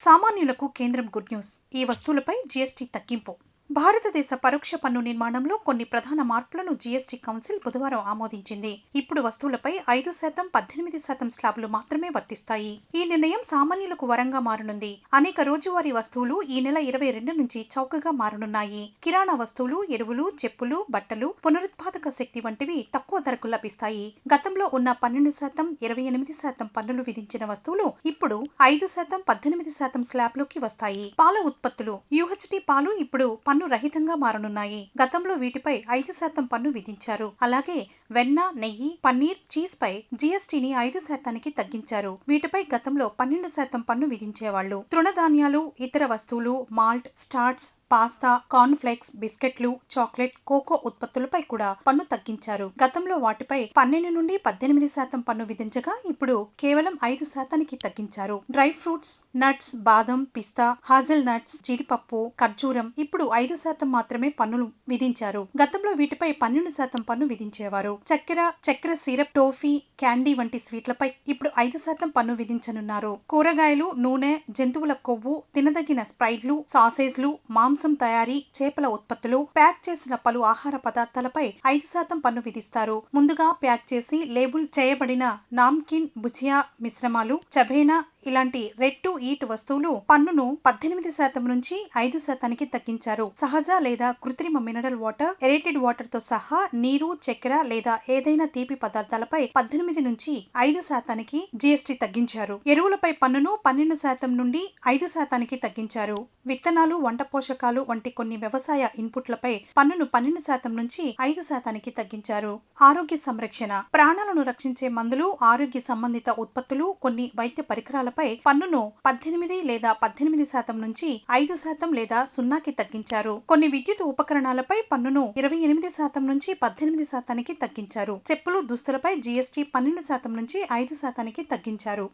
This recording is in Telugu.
సామాన్యులకు కేంద్రం గుడ్ న్యూస్. ఈ వస్తువులపై జీఎస్టీ తగ్గింపు. భారతదేశ పరోక్ష పన్ను నిర్మాణంలో కొన్ని ప్రధాన మార్పులను జీఎస్టీ కౌన్సిల్ బుధవారం ఆమోదించింది. ఇప్పుడు వస్తువులపై ఐదు శాతం పద్దెనిమిది శాతం స్లాబ్లు మాత్రమే వర్తిస్తాయి. ఈ నిర్ణయం సామాన్యులకు వరంగా మారనుంది. అనేక రోజువారీ వస్తువులు ఈ నెల ఇరవై రెండు నుంచి చౌకగా మారనున్నాయి. కిరాణా వస్తువులు ఎరువులు చెప్పులు బట్టలు పునరుత్పాదక శక్తి వంటివి తక్కువ ధరకు లభిస్తాయి. గతంలో ఉన్న పన్నెండు శాతం ఇరవై ఎనిమిది శాతం పన్నులు విధించిన వస్తువులు ఇప్పుడు ఐదు శాతం పద్దెనిమిది శాతం స్లాబ్లోకి వస్తాయి. పాల ఉత్పత్తులు యూహెచ్డి పాలు ఇప్పుడు పన్ను రహితంగా మారనున్నాయి. గతంలో వీటిపై ఐదు శాతం పన్ను విధించారు. అలాగే వెన్న నెయ్యి పన్నీర్ చీజ్ పై జీఎస్టీని ఐదు శాతానికి తగ్గించారు. వీటిపై గతంలో పన్నెండు శాతం పన్ను విధించేవాళ్ళు తృణధాన్యాలు ఇతర వస్తువులు మాల్ట్ స్టార్ట్స్ పాస్తా కార్న్ఫ్లేక్స్ బిస్కెట్లు చాక్లెట్ కోకో ఉత్పత్తులపై కూడా పన్ను తగ్గించారు. గతంలో వాటిపై పన్నెండు నుండి పద్దెనిమిది శాతం పన్ను విధించగా ఇప్పుడు కేవలం ఐదు శాతానికి తగ్గించారు. డ్రై ఫ్రూట్స్ నట్స్ బాదం పిస్తా హాజల్ నట్స్ జీడిపప్పు ఖర్జూరం ఇప్పుడు ఐదు శాతం మాత్రమే పన్నులు విధించారు. గతంలో వీటిపై పన్నెండు శాతం పన్ను విధించేవారు. చక్కెర చక్కెర సిరప్ టోఫీ క్యాండీ వంటి స్వీట్లపై ఇప్పుడు ఐదు శాతం పన్ను విధించనున్నారు. కూరగాయలు నూనె జంతువుల కొవ్వు తినదగిన స్ప్రైట్లు సాసేజ్లు మాంసం తయారీ చేపల ఉత్పత్తులు ప్యాక్ చేసిన పలు ఆహార పదార్థాలపై ఐదు శాతం పన్ను విధిస్తారు. ముందుగా ప్యాక్ చేసి లేబుల్ చేయబడిన నామ్కిన్ భుజియా మిశ్రమాలు చబేనా ఇలాంటి రెడ్ టు ఈట్ వస్తువులు పన్నును పద్దెనిమిది శాతం నుంచి ఐదు శాతానికి తగ్గించారు. సహజ లేదా కృత్రిమ మినరల్ వాటర్ ఎరేటెడ్ వాటర్తో సహా నీరు చక్కెర లేదా ఏదైనా తీపి పదార్థాలపై పద్దెనిమిది నుంచి ఐదు శాతానికి జీఎస్టీ తగ్గించారు. ఎరువులపై పన్నును పన్నెండు శాతం నుండి ఐదు శాతానికి తగ్గించారు. విత్తనాలు వంట పోషకాలు వంటి కొన్ని వ్యవసాయ ఇన్పుట్లపై పన్నును పన్నెండు శాతం నుంచి ఐదు శాతానికి తగ్గించారు. ఆరోగ్య సంరక్షణ ప్రాణాలను రక్షించే మందులు ఆరోగ్య సంబంధిత ఉత్పత్తులు కొన్ని వైద్య పరికరాలపై పన్నును పద్దెనిమిది లేదా పద్దెనిమిది శాతం నుంచి ఐదు శాతం లేదా సున్నాకి తగ్గించారు. కొన్ని విద్యుత్ ఉపకరణాలపై పన్నును ఇరవై ఎనిమిది శాతం నుంచి పద్దెనిమిది శాతానికి తగ్గించారు. చెప్పులు దుస్తులపై జీఎస్టీ పన్నెండు శాతం నుంచి ఐదు శాతానికి తగ్గించారు.